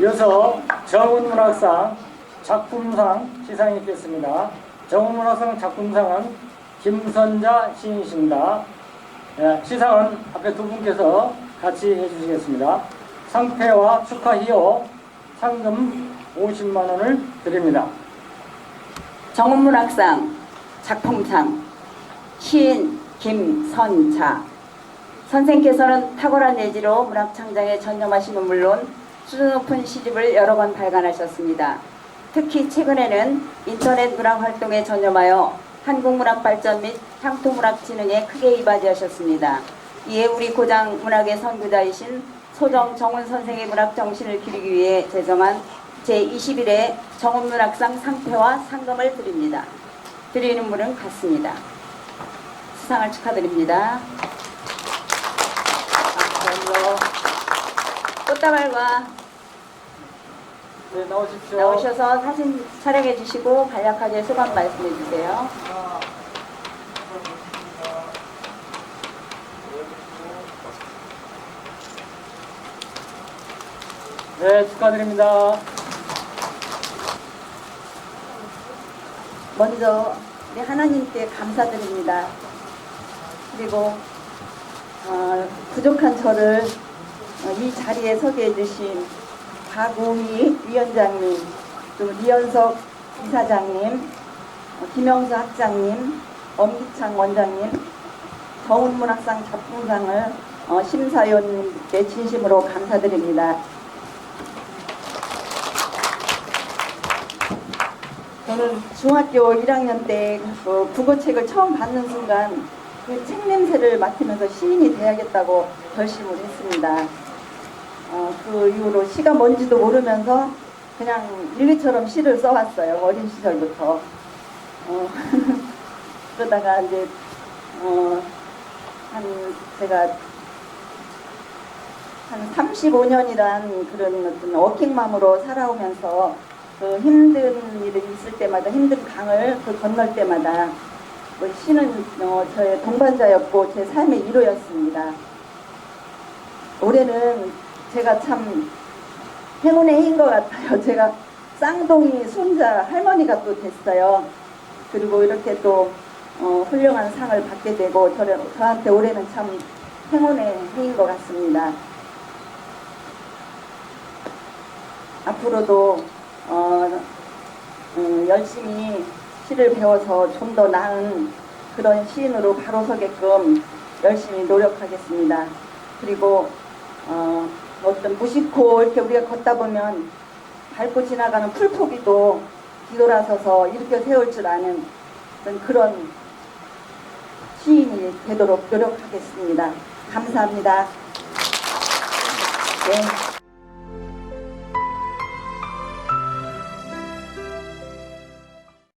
이어서 정은문학상 작품상 시상이 있겠습니다. 정은문학상 작품상은 김선자 시인이십니다. 예, 시상은 앞에 두 분께서 같이 해주시겠습니다. 상패와 축하희요 상금 50만 원을 드립니다. 정은문학상 작품상 시인 김선자 선생께서는 탁월한 내지로 문학 창작에 전념하시는 물론 수준 높은 시집을 여러 권 발간하셨습니다. 특히 최근에는 인터넷 문학 활동에 전념하여 한국문학 발전 및 향토문학 진흥에 크게 이바지하셨습니다. 이에 우리 고장 문학의 선구자이신 소정 정훈 선생의 문학 정신을 기리기 위해 제정한 제21회 정훈문학상 상패와 상금을 드립니다. 드리는 분은 같습니다. 수상을 축하드립니다. 박수로 꽃다발과 네, 나오십시오. 나오셔서 사진 촬영해 주시고 간략하게 소감 말씀해 주세요. 네, 축하드립니다. 먼저 우리 하나님께 감사드립니다. 그리고 어, 부족한 저를 어, 이 자리에 서게 해주신 박우희 위원장님, 또 리연석 이사장님, 어, 김영수 학장님, 엄기창 원장님, 정훈문학상 작품상을 어, 심사위원님께 진심으로 감사드립니다. 저는 중학교 1학년 때그 국어책을 처음 받는 순간 그 책 냄새를 맡으면서 시인이 돼야겠다고 결심을 했습니다. 어, 그 이후로 시가 뭔지도 모르면서 그냥 일기처럼 시를 써왔어요. 어린 시절부터. 어, 그러다가 이제 어, 한 제가 한 35년이란 그런 어떤 워킹맘으로 살아오면서 그 힘든 일이 있을 때마다 힘든 강을 그 건널 때마다 그 시는 어, 저의 동반자였고 제 삶의 위로였습니다. 올해는 제가 참 행운의 해인 것 같아요. 제가 쌍둥이 손자 할머니가 또 됐어요. 그리고 이렇게 또 어, 훌륭한 상을 받게 되고 저, 저한테 올해는 참 행운의 해인 것 같습니다. 앞으로도 어, 음, 열심히 시를 배워서 좀 더 나은 그런 시인으로 바로 서게끔 열심히 노력하겠습니다. 그리고 어, 어떤 무심코 이렇게 우리가 걷다 보면 밟고 지나가는 풀포기도 뒤돌아서서 일으켜 세울 줄 아는 그런 시인이 되도록 노력하겠습니다. 감사합니다. 네.